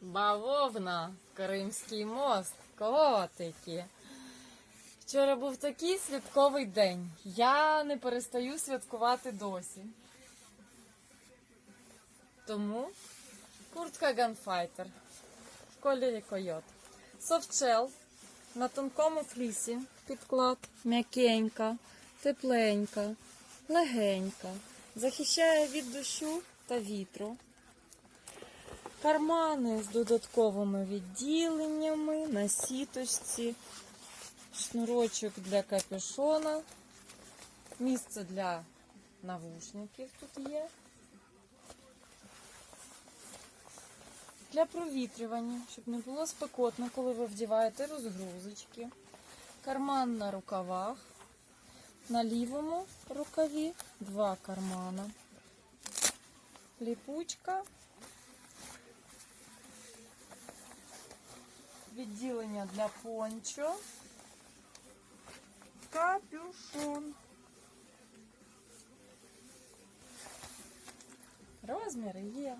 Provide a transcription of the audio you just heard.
Бавовна, Кримський мост, котики. Вчора був такий святковий день. Я не перестаю святкувати досі. Тому куртка Gunfighter в кольорі койот. Софтшел на тонкому флісі. Підклад м'якенька, тепленька, легенька. Захищає від дощу та вітру. Кармани з додатковими відділеннями на сіточці, шнурочок для капюшона, місце для навушників тут є. Для провітрювання, щоб не було спекотно, коли ви вдіваєте розгрузочки. Карман на рукавах. На лівому рукаві два кармана. Ліпучка. Відділення для пончо. Капюшон. Розміри є.